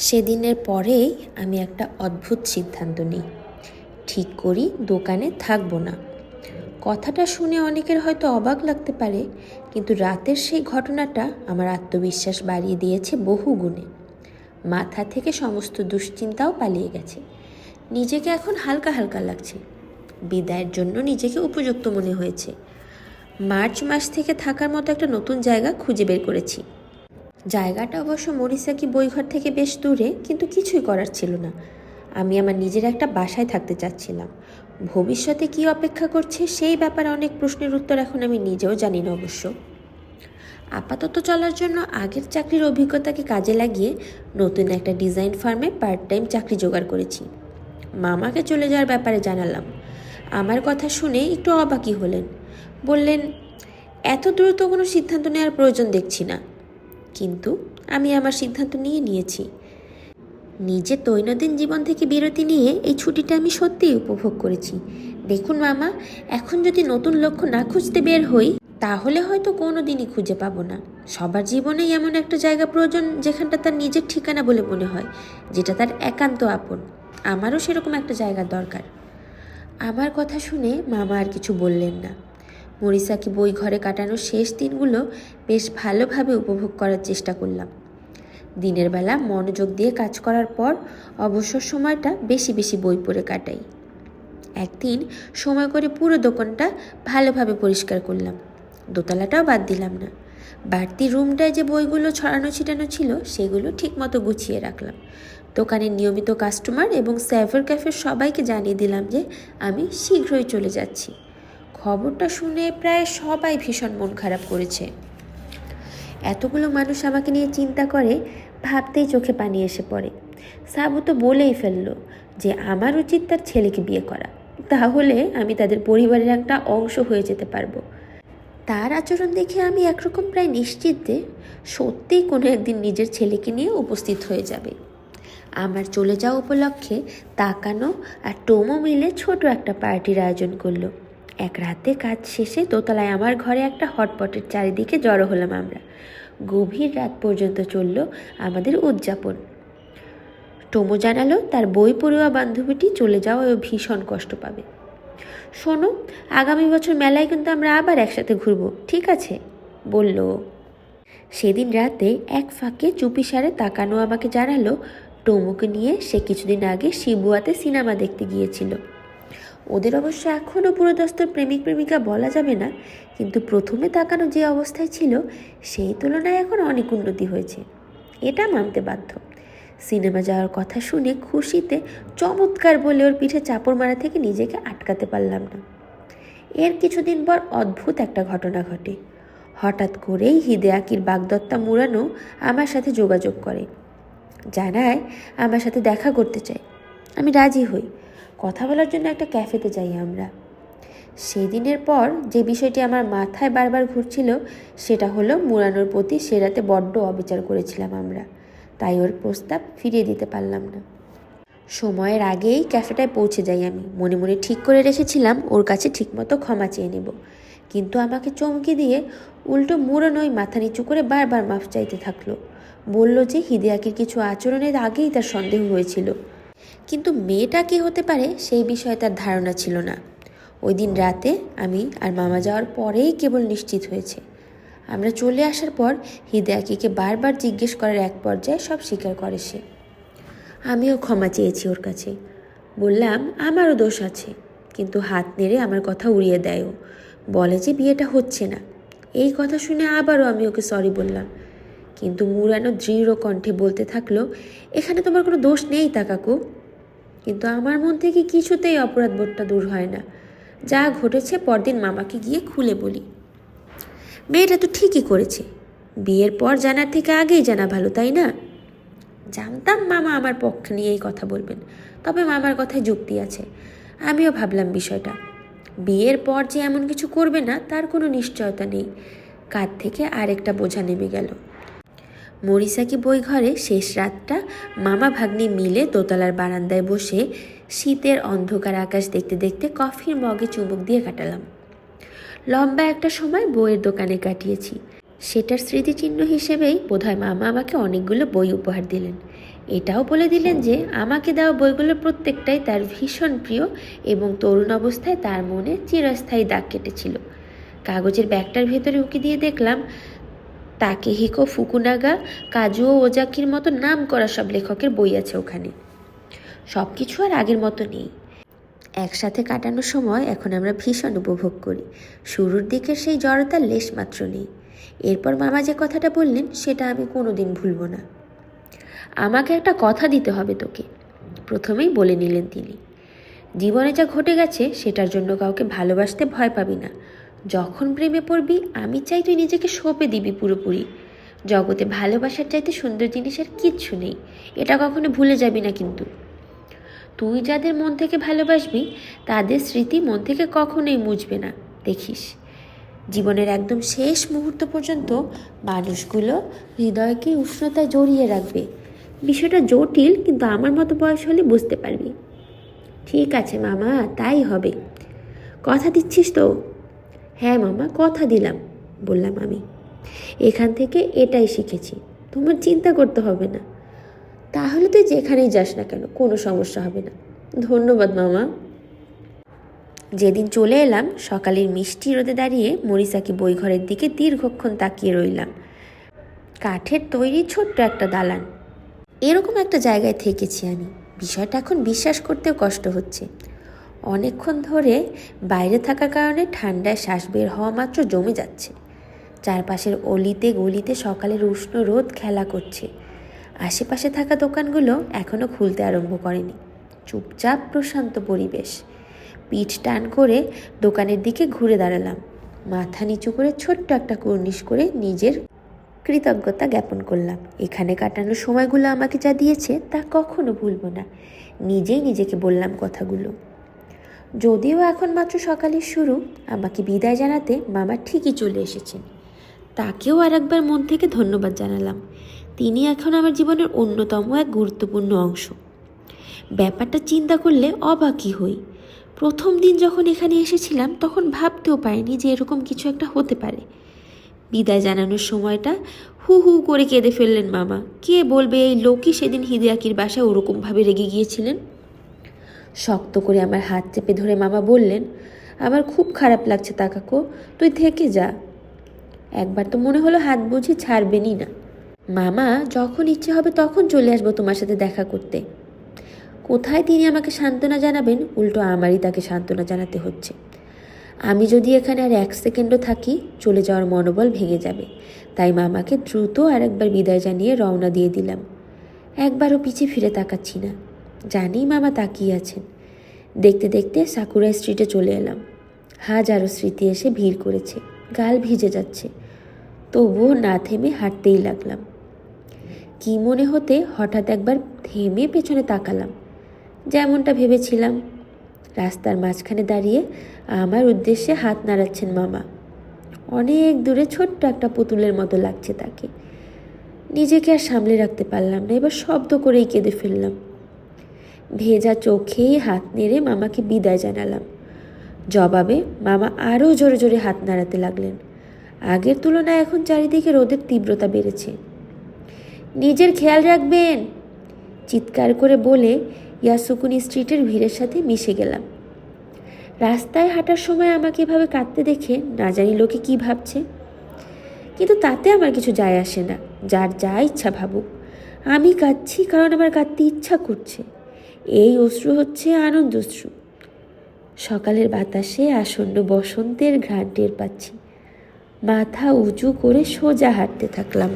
সেদিনের পরেই আমি একটা অদ্ভুত সিদ্ধান্ত নিই। ঠিক করি, দোকানে থাকব না। কথাটা শুনে অনেকের হয়তো অবাক লাগতে পারে, কিন্তু রাতের সেই ঘটনাটা আমার আত্মবিশ্বাস বাড়িয়ে দিয়েছে বহু গুণে। মাথা থেকে সমস্ত দুশ্চিন্তাও পালিয়ে গেছে। নিজেকে এখন হালকা হালকা লাগছে। বিদায়ের জন্য নিজেকে উপযুক্ত মনে হয়েছে। মার্চ মাস থেকে থাকার মতো একটা নতুন জায়গা খুঁজে বের করেছি। জায়গাটা অবশ্য মরিসাকি বইঘর থেকে বেশ দূরে, কিন্তু কিছুই করার ছিল না। আমি আমার নিজের একটা বাসায় থাকতে চাচ্ছিলাম। ভবিষ্যতে কি অপেক্ষা করছে সেই ব্যাপারে অনেক প্রশ্নের উত্তর এখন আমি নিজেও জানি না অবশ্য। আপাতত চলার জন্য আগের চাকরির অভিজ্ঞতাকে কাজে লাগিয়ে নতুন একটা ডিজাইন ফার্মে পার্ট টাইম চাকরি জোগাড় করেছি। মামাকে চলে যাওয়ার ব্যাপারে জানালাম। আমার কথা শুনে একটু অবাকই হলেন। বললেন, এত দ্রুত কোনো সিদ্ধান্ত নেওয়ার প্রয়োজন দেখছি না। কিন্তু আমি আমার সিদ্ধান্ত নিয়ে নিয়েছি। নিজে দৈনন্দিন জীবন থেকে বিরতি নিয়ে এই ছুটিটা আমি সত্যিই উপভোগ করেছি। দেখুন মামা, এখন যদি নতুন লক্ষ্য না খুঁজতে বের হই, তাহলে হয়তো কোনো দিনই খুঁজে পাবো না। সবার জীবনেই এমন একটা জায়গা প্রয়োজন যেখানটা তার নিজের ঠিকানা বলে মনে হয়, যেটা তার একান্ত আপন। আমারও সেরকম একটা জায়গার দরকার। আমার কথা শুনে মামা আর কিছু বললেন না। মরিসাকে বই ঘরে কাটানোর শেষ দিনগুলো বেশ ভালোভাবে উপভোগ করার চেষ্টা করলাম। দিনের বেলা মনোযোগ দিয়ে কাজ করার পর অবসর সময়টা বেশি বেশি বই পড়ে কাটাই। একদিন সময় করে পুরো দোকানটা ভালোভাবে পরিষ্কার করলাম। দোতলাটাও বাদ দিলাম না। বাড়তি রুমটায় যে বইগুলো ছড়ানো ছিটানো ছিল সেগুলো ঠিকমতো গুছিয়ে রাখলাম। দোকানের নিয়মিত কাস্টমার এবং স্যাভার ক্যাফের সবাইকে জানিয়ে দিলাম যে আমি শীঘ্রই চলে যাচ্ছি। খবরটা শুনে প্রায় সবাই ভীষণ মন খারাপ করেছে। এতগুলো মানুষ আমাকে নিয়ে চিন্তা করে, ভাবতেই চোখে পানি এসে পড়ে। সাবু তো বলেই ফেলল যে আমার উচিত তার ছেলেকে বিয়ে করা। তাহলে আমি তাদের পরিবারের একটা অংশ হয়ে যেতে পারব। তার আচরণ দেখে আমি একরকম প্রায় নিশ্চিত যে সত্যিই কোনো একদিন নিজের ছেলেকে নিয়ে উপস্থিত হয়ে যাবে। আমার চলে যাওয়া উপলক্ষে তাকানো আর টোমো মিলে ছোট একটা পার্টির আয়োজন করল। এক রাতে কাজ শেষে দোতলায় আমার ঘরে একটা হটপটের চারিদিকে জড়ো হলাম আমরা। গভীর রাত পর্যন্ত চলল আমাদের উদযাপন। টোমো জানালো, তার বই পড়ুয়া বান্ধবীটি চলে যাওয়ায় ভীষণ কষ্ট পাবে। শোনো, আগামী বছর মেলায় কিন্তু আমরা আবার একসাথে ঘুরবো, ঠিক আছে? বলল সেদিন রাতে এক ফাঁকে চুপি সারে তাকানো আমাকে জানালো, টোমোকে নিয়ে সে কিছুদিন আগে শিবুয়াতে সিনেমা দেখতে গিয়েছিল। ওদের অবশ্য এখনও পুরোদস্ত প্রেমিক প্রেমিকা বলা যাবে না, কিন্তু প্রথমে তাকানো যে অবস্থায় ছিল, সেই তুলনায় এখন অনেক উন্নতি হয়েছে। এটা মানতে বাধ্য। সিনেমা যাওয়ার কথা শুনে খুশিতে চমৎকার বলে ওর পিঠে চাপড় মারা থেকে নিজেকে আটকাতে পারলাম না। এর কিছুদিন পর অদ্ভুত একটা ঘটনা ঘটে। হঠাৎ করেই হিদেয়াকির বাগদত্তা মুরানো আমার সাথে যোগাযোগ করে। জানায়, আমার সাথে দেখা করতে চায় আমি রাজি হই। কথা বলার জন্য একটা ক্যাফেতে যাই আমরা। সেদিনের পর যে বিষয়টি আমার মাথায় বারবার ঘুরছিল, সেটা হলো মুরানোর প্রতি সে রাতে বড্ড অবিচার করেছিলাম আমরা। তাই ওর প্রস্তাব ফিরিয়ে দিতে পারলাম না। সময়ের আগেই ক্যাফেটায় পৌঁছে যাই আমি। মনে মনে ঠিক করে রেখেছিলাম ওর কাছে ঠিকমতো ক্ষমা চেয়ে নেব। কিন্তু আমাকে চমকে দিয়ে উল্টো মুরানোই মাথা নিচু করে বারবার মাফ চাইতে থাকল। বলল যে হিদিয়াকির কিছু আচরণের আগেই তার সন্দেহ হয়েছিল। কিন্তু মেয়েটা কে হতে পারে সেই বিষয়ে তার ধারণা ছিল না। ওই দিন রাতে আমি আর মামা যাওয়ার পরেই কেবল নিশ্চিত হয়েছে। আমরা চলে আসার পর হিদেয়াকিকে বারবার জিজ্ঞেস করার এক পর্যায়ে সব স্বীকার করে সে। আমিও ক্ষমা চেয়েছি ওর কাছে। বললাম, আমারও দোষ আছে। কিন্তু হাত নেড়ে আমার কথা উড়িয়ে দেয় ও। বলে যে বিয়েটা হচ্ছে না। এই কথা শুনে আবারও আমি ওকে সরি বললাম। কিন্তু মুরানো দৃঢ় কণ্ঠে বলতে থাকল, এখানে তোমার কোনো দোষ নেই তা কাকু কিন্তু আমার মন থেকে কিছুতেই অপরাধ বোধটা দূর হয় না। যা ঘটেছে পরদিন মামাকে গিয়ে খুলে বলি। মেয়েটা তো ঠিকই করেছে। বিয়ের পর জানার থেকে আগেই জানা ভালো, তাই না? জানতাম মামা আমার পক্ষ নিয়ে এই কথা বলবেন, তবে মামার কথায় যুক্তি আছে। আমিও ভাবলাম বিষয়টা। বিয়ের পর যে এমন কিছু করবে না, তার কোনো নিশ্চয়তা নেই। কাঁধ থেকে আরেকটা বোঝা নেমে গেল। মরিসাকি বই ঘরে শেষ রাতটা মামা ভাগ্নি মিলে দোতলার বারান্দায় বসে শীতের অন্ধকার আকাশ দেখতে দেখতে কফির মগে চুমুক দিয়ে কাটালাম। লম্বা একটা সময় বইয়ের দোকানে কাটিয়েছি। সেটার স্মৃতিচিহ্ন হিসেবেই বোধহয় মামা আমাকে অনেকগুলো বই উপহার দিলেন। এটাও বলে দিলেন যে আমাকে দেওয়া বইগুলোর প্রত্যেকটাই তার ভীষণ প্রিয় এবং তরুণ অবস্থায় তার মনে চিরস্থায়ী দাগ কেটেছিল। কাগজের ব্যাগটার ভেতরে উকি দিয়ে দেখলাম তাকে হিকো ফুকুনাগা কাজুও ওজাকির মতো নাম করা সব লেখকের বই আছে ওখানে। সব কিছু আর আগের মতো নেই। একসাথে কাটানোর সময় এখন আমরা ভীষণ উপভোগ করি। শুরুর দিকের সেই জড়তার লেশ মাত্র নেই। এরপর মামা যে কথাটা বললেন, সেটা আমি কোনোদিন ভুলব না। আমাকে একটা কথা দিতে হবে তোকে। প্রথমেই বলে নিলেন তিনি, জীবনে যা ঘটে গেছে, সেটার জন্য কাউকে ভালোবাসতে ভয় পাবি না। যখন প্রেমে পড়বি, আমি চাই তুই নিজেকে সঁপে দিবি পুরোপুরি। জগতে ভালোবাসার চাইতে সুন্দর জিনিসের কিচ্ছু নেই। এটা কখনো ভুলে যাবি না কিন্তু। তুই যাদের মন থেকে ভালোবাসবি, তাদের স্মৃতি মন থেকে কখনোই মুছবে না। দেখিস, জীবনের একদম শেষ মুহূর্ত পর্যন্ত মানুষগুলো হৃদয়কে উষ্ণতায় জড়িয়ে রাখবে। বিষয়টা জটিল, কিন্তু আমার মতো বয়স হলে বুঝতে পারবি। ঠিক আছে মামা, তাই হবে। কথা দিচ্ছিস তো? হ্যাঁ মামা, কথা দিলাম, বললাম আমি। এখান থেকে এটাই শিখেছি, তোমার চিন্তা করতে হবে না। তাহলে তুই যেখানেই যাস না কেন, কোনো সমস্যা হবে না। ধন্যবাদ মামা। যেদিন চলে এলাম, সকালের মিষ্টি রোদে দাঁড়িয়ে মরিসাকি বইঘরের দিকে দীর্ঘক্ষণ তাকিয়ে রইলাম। কাঠের তৈরি ছোট্ট একটা দালান। এরকম একটা জায়গায় থেকেছি আমি। বিষয়টা এখন বিশ্বাস করতেও কষ্ট হচ্ছে। অনেকক্ষণ ধরে বাইরে থাকার কারণে ঠান্ডায় শ্বাস বের হওয়া মাত্র জমে যাচ্ছে। চারপাশের অলিতে গলিতে সকালের উষ্ণ রোদ খেলা করছে। আশেপাশে থাকা দোকানগুলো এখনও খুলতে আরম্ভ করেনি। চুপচাপ প্রশান্ত পরিবেশ। পিঠ টান করে দোকানের দিকে ঘুরে দাঁড়ালাম। মাথা নিচু করে ছোট্ট একটা কর্নিশ করে নিজের কৃতজ্ঞতা জ্ঞাপন করলাম। এখানে কাটানোর সময়গুলো আমাকে যা দিয়েছে তা কখনো ভুলব না। নিজেই নিজেকে বললাম কথাগুলো। যদিও এখন মাত্র সকালের শুরু, আমাকে বিদায় জানাতে মামা ঠিকই চলে এসেছেন। তাকেও আর একবার মন থেকে ধন্যবাদ জানালাম। তিনি এখন আমার জীবনের অন্যতম এক গুরুত্বপূর্ণ অংশ। ব্যাপারটা চিন্তা করলে অবাকই হই। প্রথম দিন যখন এখানে এসেছিলাম, তখন ভাবতেও পারিনি যে এরকম কিছু একটা হতে পারে। বিদায় জানানোর সময়টা হু হু করে কেঁদে ফেললেন মামা। কে বলবে এই লোকই সেদিন হিদিয়াকির বাসায় ওরকমভাবে রেগে গিয়েছিলেন? শক্ত করে আমার হাত চেপে ধরে মামা বললেন, আমার খুব খারাপ লাগছে তাকাকো তুই থেকে যা। একবার তো মনে হলো হাত বুঝি ছাড়বেনই না। মামা, যখন ইচ্ছে হবে তখন চলে আসব তোমার সাথে দেখা করতে। কোথায় তিনি আমাকে সান্ত্বনা জানাবেন? উল্টো আমারই তাকে সান্ত্বনা জানাতে হচ্ছে। আমি যদি এখানে আর এক সেকেন্ডও থাকি, চলে যাওয়ার মনোবল ভেঙে যাবে। তাই মামাকে দ্রুত আর একবার বিদায় জানিয়ে রওনা দিয়ে দিলাম। একবারও পিছে ফিরে তাকাচ্ছি না। জানি মামা তাকিয়ে আছেন। দেখতে দেখতে সাকুরা স্ট্রিটে চলে এলাম। হাজারো স্মৃতি এসে ভিড় করেছে, গাল ভিজে যাচ্ছে। তবুও না থেমে হাঁটতেই লাগলাম। কি মনে হতে হঠাৎ একবার থেমে পেছনে তাকালাম। যেমনটা ভেবেছিলাম। রাস্তার মাঝখানে দাঁড়িয়ে আমার উদ্দেশ্যে হাত নাড়াচ্ছেন মামা। অনেক দূরে ছোট্ট একটা পুতুলের মতো লাগছে তাকে। নিজেকে আর সামলে রাখতে পারলাম না, এবার শব্দ করেই কেঁদে ফেললাম। ভেজা চোখেই হাত নেড়ে মামাকে বিদায় জানালাম। জবাবে মামা আরও জোরে জোরে হাত নাড়াতে লাগলেন। আগের তুলনায় এখন চারিদিকে রোদের তীব্রতা বেড়েছে। নিজের খেয়াল রাখবেন, চিৎকার করে বলে ইয়াসুকুনি স্ট্রিটের ভিড়ের সাথে মিশে গেলাম। রাস্তায় হাঁটার সময় আমাকে এভাবে কাঁদতে দেখে না জানি লোকে কি ভাবছে। কিন্তু তাতে আমার কিছু যায় আসে না, যার যা ইচ্ছা ভাবুক। আমি কাঁদছি কারণ আমার কাঁদতে ইচ্ছা করছে। এই অশ্রু হচ্ছে আনন্দ অশ্রু। সকালের বাতাসে আসন্ন বসন্তের ঘ্রাণ টের পাচ্ছি। মাথা উঁচু করে সোজা হাঁটতে থাকলাম।